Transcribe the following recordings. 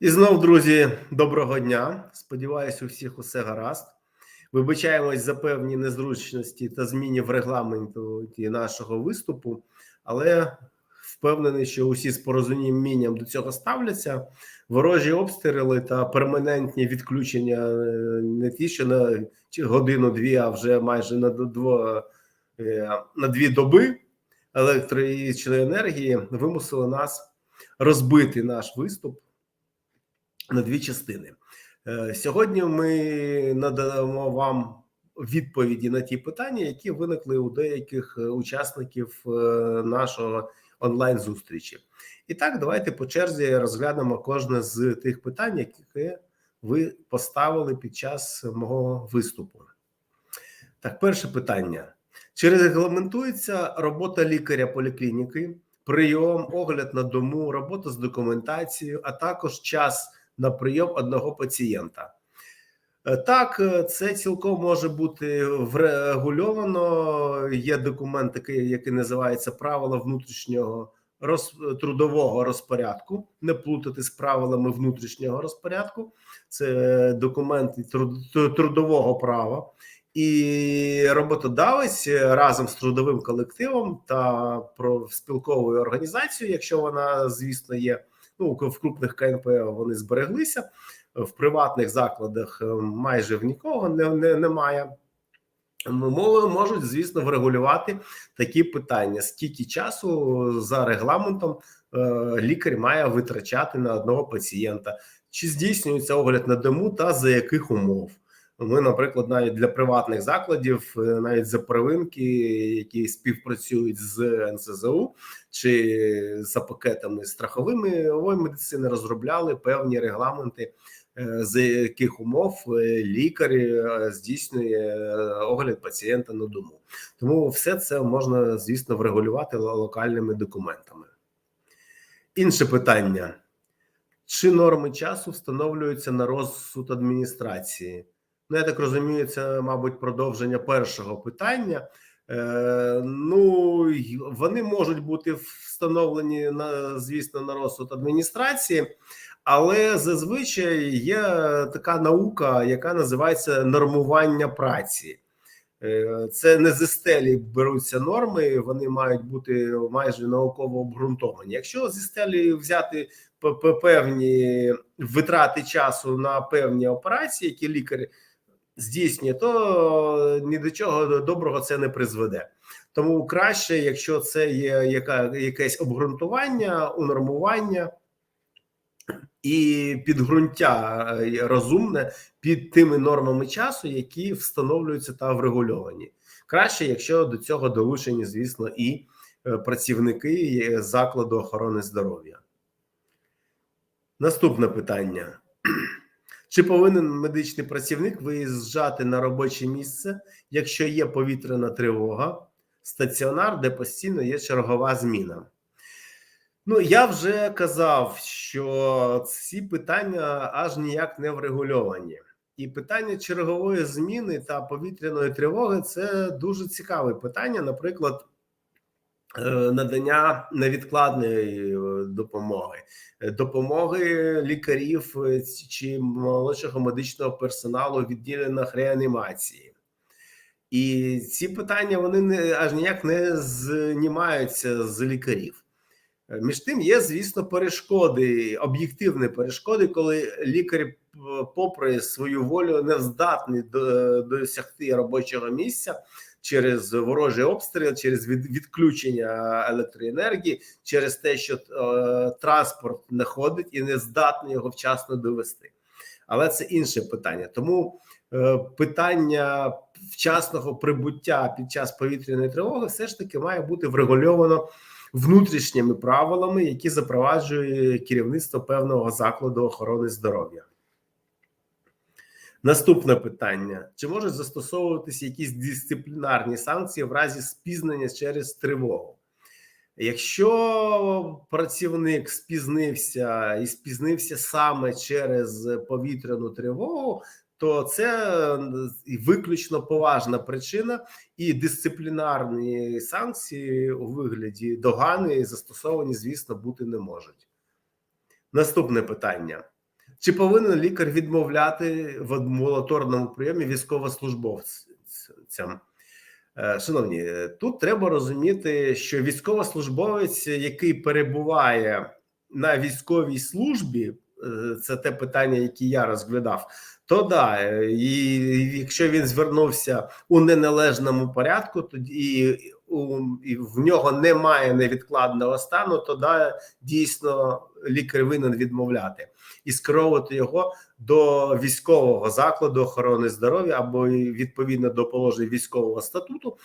І знов, друзі, доброго дня. Сподіваюсь, у всіх усе гаразд. Вибачаємось за певні незручності та зміни в регламенті нашого виступу, але впевнений, що усі з порозумінням до цього ставляться. Ворожі обстріли та перманентні відключення е, не ті, що на годину-дві, а вже майже на дво, е, на дві доби електричної енергії вимусили нас розбити наш виступ на дві частини. Е, сьогодні ми надамо вам відповіді на ті питання, які виникли у деяких е, учасників е, нашого онлайн зустрічі. І так, давайте по черзі розглянемо кожне з тих питань, які ви поставили під час мого виступу. Так, перше питання: чи регламентується робота лікаря поліклініки, прийом, огляд на дому, робота з документацією, а також час на прийом одного пацієнта. Е, так, е, це цілком може бути врегульовано. Є документ, такий, який називається правила внутрішнього роз, трудового розпорядку. Не плутати з правилами внутрішнього розпорядку, це документи труд, трудового права, і роботодавець разом з трудовим колективом та профспілковою організацією, якщо вона, звісно, є Ну в крупних КНП вони збереглися в приватних закладах. е, Майже в нікого не, не немає. Можуть, звісно, врегулювати такі питання: скільки часу за регламентом е, лікар має витрачати на одного пацієнта, чи здійснюється огляд на дому та за яких умов. Ми, наприклад, навіть для приватних закладів, е, навіть за первинки, які співпрацюють з НСЗУ чи за пакетами страховими медицини, розробляли певні регламенти, е, за яких умов е, лікар здійснює огляд пацієнта на дому. Тому все це можна, звісно, врегулювати локальними документами. Інше питання: чи норми часу встановлюються на розсуд адміністрації? Ну, я так розумію, це, мабуть, продовження першого питання. Е, Ну вони можуть бути встановлені на звісно на розсуд адміністрації, але зазвичай є така наука, яка називається нормування праці. Е, це не зі стелі беруться норми, вони мають бути майже науково обґрунтовані. Якщо зі стелі взяти певні витрати часу на певні операції, які лікарі здійснює, то ні до чого доброго це не призведе. Тому краще, якщо це є яка якесь обґрунтування, унормування і підґрунтя е, розумне під тими нормами часу, які встановлюються та врегульовані. Краще, якщо до цього долучені, звісно, і е, працівники закладу охорони здоров'я. Наступне питання. Чи повинен медичний працівник виїжджати на робоче місце, якщо є повітряна тривога, стаціонар, де постійно є чергова зміна? Ну, я вже казав, що ці питання аж ніяк не врегульовані. І питання чергової зміни та повітряної тривоги це дуже цікаве питання. Наприклад, надання невідкладної е, допомоги, е, допомоги лікарів чи молодшого медичного персоналу в відділеннях реанімації. І ці питання вони не аж ніяк не знімаються з лікарів. Між тим, є, звісно, перешкоди, об'єктивні перешкоди, коли лікар, попри свою волю, не здатний досягти робочого місця через ворожий обстріл, через від, відключення електроенергії, через те, що е, транспорт не ходить і не здатний його вчасно довести. Але це інше питання. Тому е, питання вчасного прибуття під час повітряної тривоги все ж таки має бути врегульовано внутрішніми правилами, які запроваджує керівництво певного закладу охорони здоров'я. Наступне питання: чи можуть застосовуватися якісь дисциплінарні санкції в разі спізнення через тривогу? Якщо працівник спізнився і спізнився саме через повітряну тривогу, то це виключно поважна причина, і дисциплінарні санкції у вигляді догани застосовані, звісно, бути не можуть. Наступне питання. Чи повинен лікар відмовляти в амбулаторному прийомі військовослужбовцям? Е, Шановні, тут треба розуміти, що військовослужбовець, який перебуває на військовій службі, е, це те питання, яке я розглядав. То да, е, і якщо він звернувся у неналежному порядку, тоді у, і в нього немає невідкладного стану, то да, дійсно лікар винен відмовляти і скеровувати його до військового закладу охорони здоров'я або відповідно до положень військового статуту,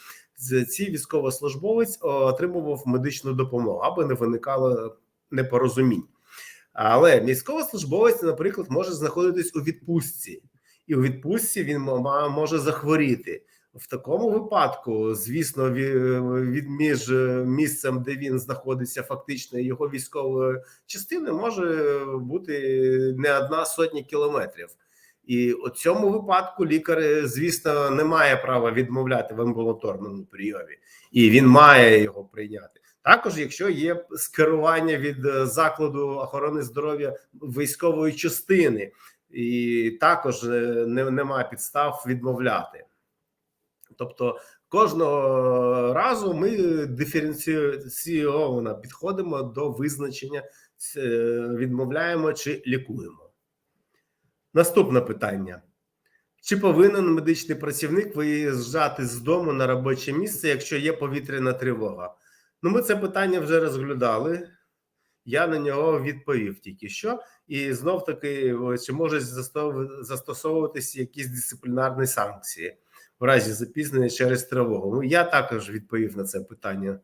цей військовослужбовець отримував медичну допомогу, аби не виникало непорозумінь. Але військовослужбовець, наприклад, може знаходитись у відпустці, і у відпустці він може захворіти. В такому випадку, звісно, ві- від між е, місцем, де він знаходиться, фактично його військовою частини може бути не одна сотня кілометрів. І у цьому випадку лікар, е, звісно, не має права відмовляти в амбулаторному прийомі, і він має його прийняти. Також, якщо є скерування від е, закладу охорони здоров'я військової частини, і також е, не, немає підстав відмовляти. Тобто кожного разу ми диференційовано підходимо до визначення, е, відмовляємо чи лікуємо. Наступне питання: чи повинен медичний працівник виїжджати з дому на робоче місце, якщо є повітряна тривога? Ну, ми це питання вже розглядали. Я на нього відповів тільки що, і знов таки, чи можуть застосовуватися якісь дисциплінарні санкції в разі запізнення через тривогу? Ну, я також відповів на це питання.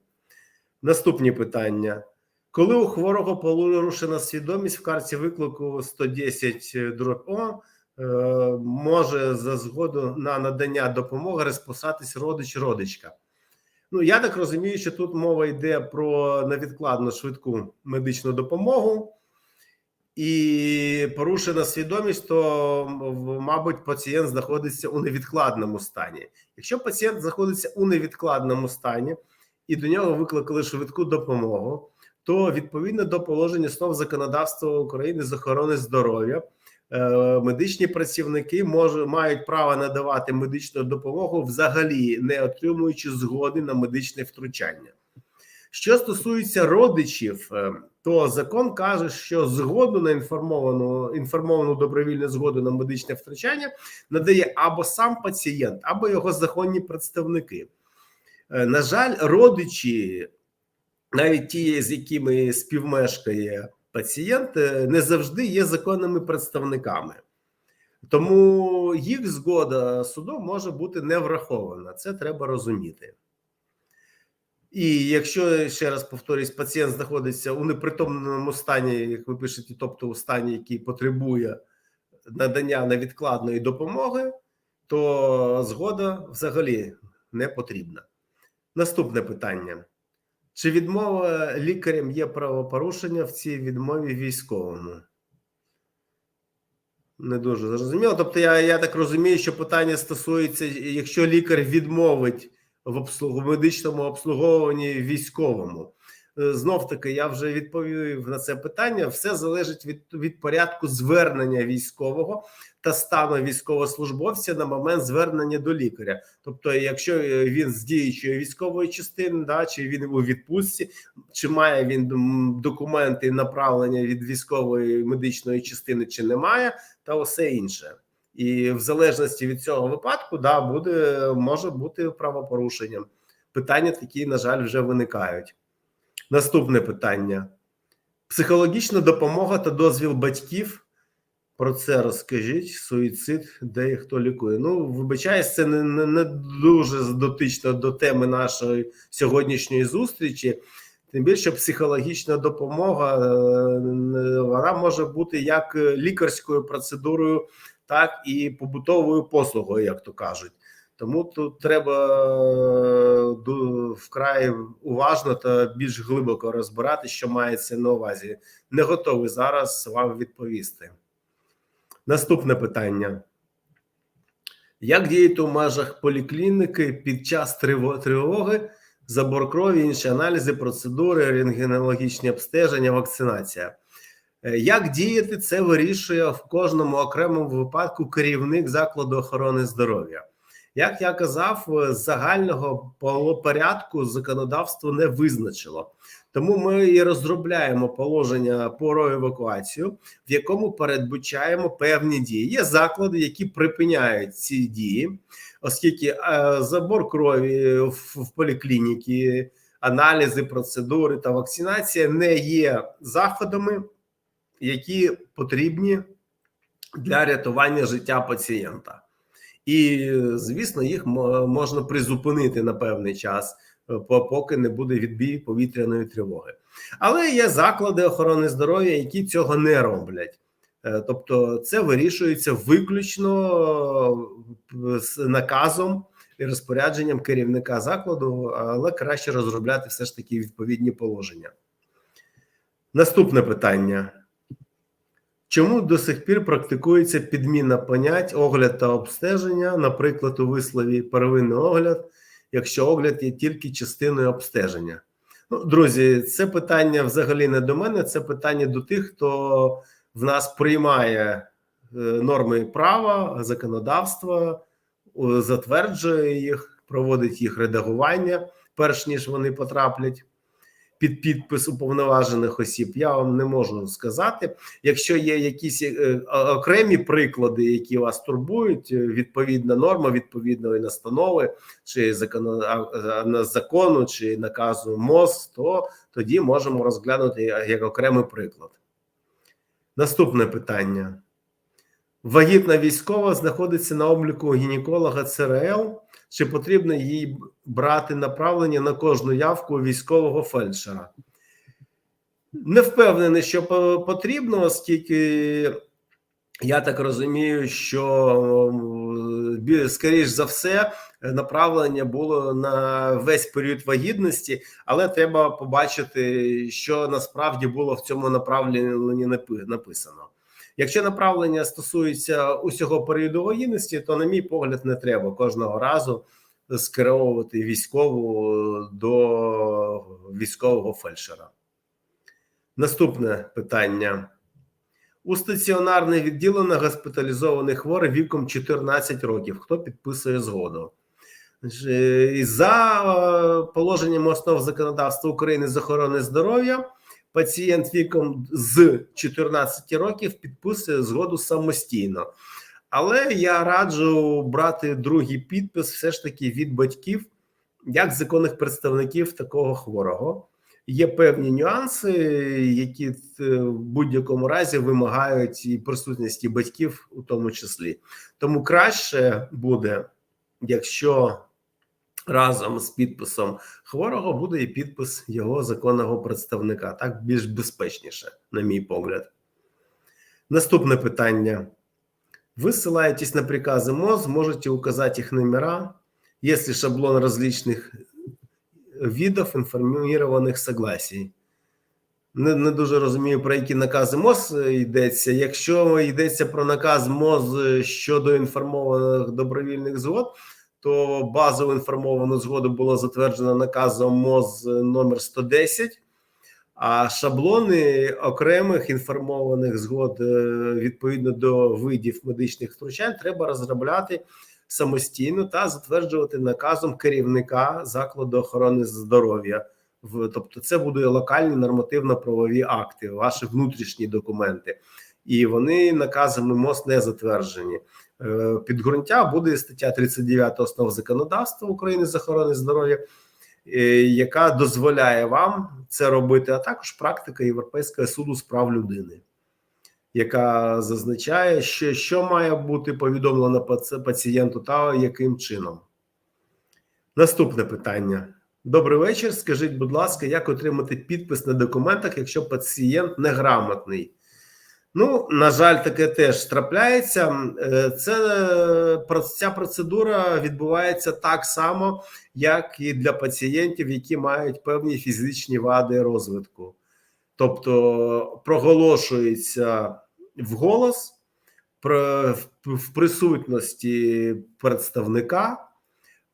Наступні питання. Коли у хворого порушена свідомість в карті виклику 110 дроб О, е, може за згоду на надання допомоги розписатись родич родичка. Ну, я так розумію, що тут мова йде про невідкладну швидку медичну допомогу, і порушена свідомість, то мабуть, пацієнт знаходиться у невідкладному стані. Якщо пацієнт знаходиться у невідкладному стані і до нього викликали швидку допомогу, то відповідно до положень основ законодавства України з охорони здоров'я. Е, Медичні працівники може, мають право надавати медичну допомогу взагалі не отримуючи згоди на медичне втручання. Що стосується родичів, е, то закон каже, що згоду на інформовану інформовану добровільну згоду на медичне втручання надає або сам пацієнт, або його законні представники. Е, На жаль, родичі, навіть ті, з якими співмешкає пацієнт, е, не завжди є законними представниками. Тому їх згода судом може бути не врахована. Це треба розуміти. І якщо ще раз повторюсь, пацієнт знаходиться у непритомному стані, як ви пишете, тобто у стані, який потребує надання невідкладної допомоги, то згода взагалі не потрібна. Наступне питання: чи відмова лікарям є правопорушення в цій відмові військовому? Не дуже зрозуміло. Тобто, я, я так розумію, що питання стосується, якщо лікар відмовить в обслугу медичному обслуговуванні військовому. Е, Знов таки, я вже відповів на це питання. Все залежить від, від порядку звернення військового та стану військовослужбовця на момент звернення до лікаря. Тобто, якщо е, він з діючої військової частини, да, чи він у відпустці, чи має він документи направлення від військової медичної частини, чи немає, та усе інше. І в залежності від цього випадку, да, буде може бути правопорушенням. Питання такі, на жаль, вже виникають. Наступне питання: психологічна допомога та дозвіл батьків. Про це розкажіть. Суїцид, де і хто лікує. Ну, вибачаюсь, це не, не, не дуже дотично до теми нашої сьогоднішньої зустрічі. Тим більше психологічна допомога е, вона може бути як лікарською процедурою, так і побутовою послугою, як то кажуть. Тому тут треба вкрай уважно та більш глибоко розбирати, що мається на увазі. Не готовий зараз вам відповісти. Наступне питання: як діяти у межах поліклініки під час тривоги, забор крові, інші аналізи, процедури, рентгенологічні обстеження, вакцинація? Е, як діяти, це вирішує в кожному окремому випадку керівник закладу охорони здоров'я. Як я казав, е, загального порядку законодавство не визначило, тому ми і розробляємо положення про евакуацію, в якому передбачаємо певні дії. Є заклади, які припиняють ці дії, оскільки е, забор крові в, в поліклініки, аналізи, процедури та вакцинація не є заходами, які потрібні для рятування життя пацієнта. І, звісно, їх можна призупинити на певний час, е, поки не буде відбій повітряної тривоги. Але є заклади охорони здоров'я, які цього не роблять. Е, тобто, це вирішується виключно е, з наказом і розпорядженням керівника закладу, але краще розробляти все ж таки відповідні положення. Наступне питання. Чому до сих пір практикується підміна понять огляд та обстеження, наприклад, у вислові первинний огляд, якщо огляд є тільки частиною обстеження? Ну, друзі, це питання взагалі не до мене, це питання до тих, хто в нас приймає е, норми права, законодавства, затверджує їх, проводить їх редагування, перш ніж вони потраплять під підпис уповноважених осіб, я вам не можу сказати. Якщо є якісь е, окремі приклади, які вас турбують, е, відповідна норма відповідної настанови чи закону, чи наказу МОЗ, то тоді можемо розглянути як окремий приклад. Наступне питання. Вагітна військова знаходиться на обліку гінеколога ЦРЛ. Чи потрібно їй брати направлення на кожну явку військового фельдшера? Не впевнений, що потрібно, оскільки я так розумію, що скоріш за все направлення було на весь період вагітності, але треба побачити, що насправді було в цьому направленні написано. Якщо направлення стосується усього періоду воєнності, то, на мій погляд, не треба кожного разу скеровувати військову до військового фельдшера. Наступне питання. У стаціонарне відділення госпіталізованих хворих віком 14 років. Хто підписує згоду? За е, положенням основ законодавства України з охорони здоров'я пацієнт віком з 14 років підписує згоду самостійно. Але я раджу брати другий підпис все ж таки від батьків, як законних представників такого хворого. Є певні нюанси, які в будь-якому разі вимагають і присутності батьків, у тому числі. Тому краще буде, якщо разом з підписом хворого буде і підпис його законного представника. Так більш безпечніше, на мій погляд. Наступне питання. Вы ссылаетесь на приказы МОЗ, можете указать их номера, если шаблон различных видов інформованих согласій. Не не дуже розумію, про які накази МОЗ йдеться. Якщо йдеться про наказ МОЗ щодо інформованих добровільних згод, то базову інформовану згоду було затверджено наказом МОЗ номер 110, а шаблони окремих інформованих згод е, відповідно до видів медичних втручань треба розробляти самостійно та затверджувати наказом керівника закладу охорони здоров'я. Тобто, це будуть локальні нормативно-правові акти, ваші внутрішні документи, і вони наказами МОЗ не затверджені. Е, підґрунтя буде стаття 39 основ законодавства України з охорони здоров'я, е, яка дозволяє вам це робити, а також практика Європейського суду з прав людини, яка зазначає, що, що має бути повідомлено пацієнту та яким чином. Наступне питання. Добрий вечір. Скажіть, будь ласка, як отримати підпис на документах, якщо пацієнт неграмотний? Ну, на жаль, таке теж трапляється. Е, це ця процедура відбувається так само, як і для пацієнтів, які мають певні фізичні вади розвитку. Тобто проголошується вголос в присутності представника.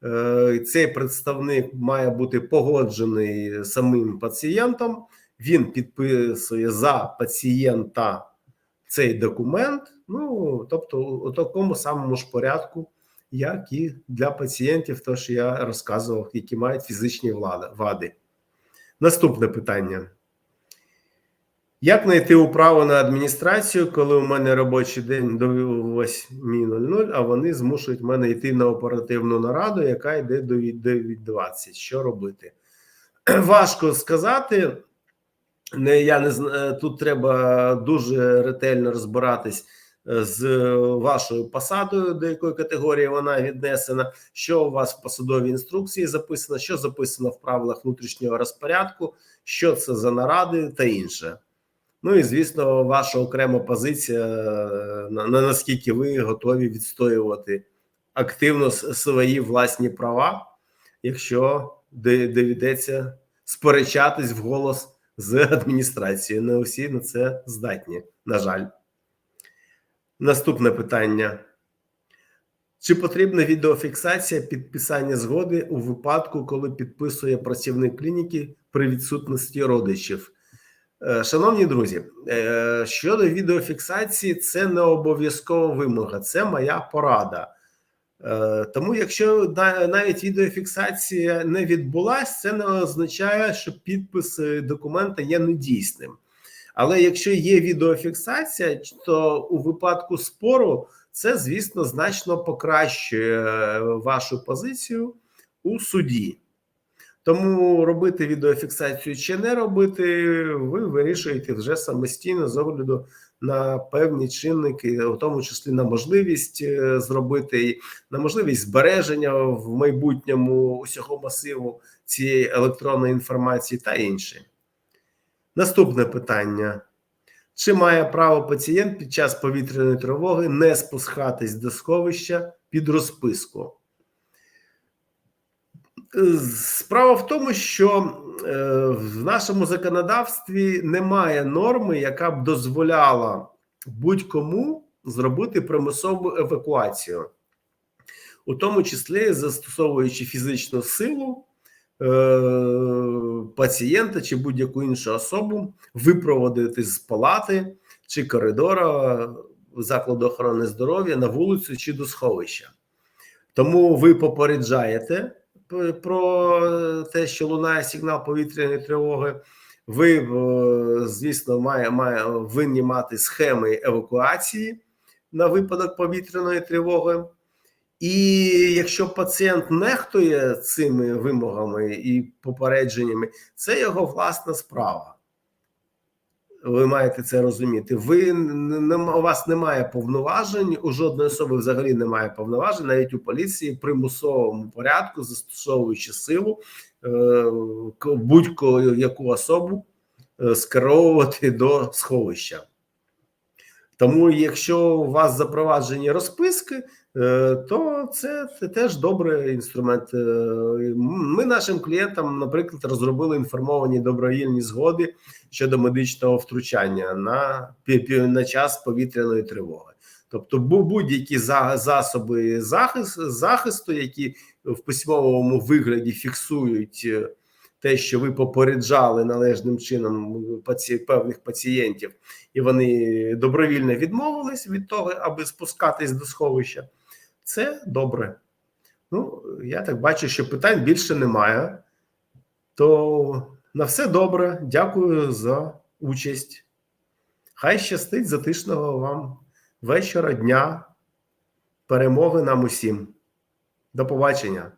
Е, цей представник має бути погоджений самим пацієнтом він підписує за пацієнта цей документ. Ну тобто, у такому самому ж порядку, як і для пацієнтів, то що я розказував, які мають фізичні вади. Наступне питання. Як знайти управу на адміністрацію, коли у мене робочий день до 8.00, а вони змушують мене йти на оперативну нараду, яка йде до 9.20. Що робити? Важко сказати. Не, я не знаю, Тут треба дуже ретельно розбиратись з вашою посадою, до якої категорії вона віднесена, що у вас в посадовій інструкції записано, що записано в правилах внутрішнього розпорядку, що це за наради та інше. Ну і звісно, ваша окрема позиція на, на наскільки ви готові відстоювати активно свої власні права, якщо доведеться сперечатись в голос з адміністрацією. Не усі на це здатні, на жаль. Наступне питання. Чи потрібна відеофіксація підписання згоди у випадку, коли підписує працівник клініки при відсутності родичів? Е, шановні друзі, е, щодо відеофіксації, це не обов'язкова вимога, це моя порада. Е, тому, якщо навіть відеофіксація не відбулася, це не означає, що підпис документа є недійсним. Але якщо є відеофіксація, то у випадку спору це, звісно, значно покращує вашу позицію у суді. Тому робити відеофіксацію чи не робити, ви вирішуєте вже самостійно з огляду на певні чинники, у тому числі на можливість е, зробити на можливість збереження в майбутньому усього масиву цієї електронної інформації та інше. Наступне питання: чи має право пацієнт під час повітряної тривоги не спускатись до сховища під розписку? Справа в тому, що е, в нашому законодавстві немає норми, яка б дозволяла будь-кому зробити примусову евакуацію, у тому числі застосовуючи фізичну силу е, пацієнта чи будь-яку іншу особу, випроводити з палати чи коридора закладу охорони здоров'я на вулицю чи до сховища. Тому ви попереджаєте про те, що лунає сигнал повітряної тривоги. Ви, звісно, має, має винні мати схеми евакуації на випадок повітряної тривоги. І якщо пацієнт нехтує цими вимогами і попередженнями, це його власна справа. Ви маєте це розуміти. Ви у вас немає повноважень, у жодної особи взагалі немає повноважень, навіть у поліції примусовому порядку, застосовуючи силу е, будь-яку особу е, скеровувати до сховища. Тому, якщо у вас запроваджені розписки, Е, то це, це теж добрий інструмент. Ми нашим клієнтам, наприклад, розробили інформовані добровільні згоди щодо медичного втручання на на час повітряної тривоги. Тобто, будь-які засоби захисту, які в письмовому вигляді фіксують е, те, що ви попереджали належним чином паці... певних пацієнтів, і вони добровільно відмовились від того, аби спускатись до сховища це добре. Ну, я так бачу, що питань більше немає. То на все добре. Дякую за участь. Хай щастить затишного вам вечора, дня, перемоги нам усім. До побачення.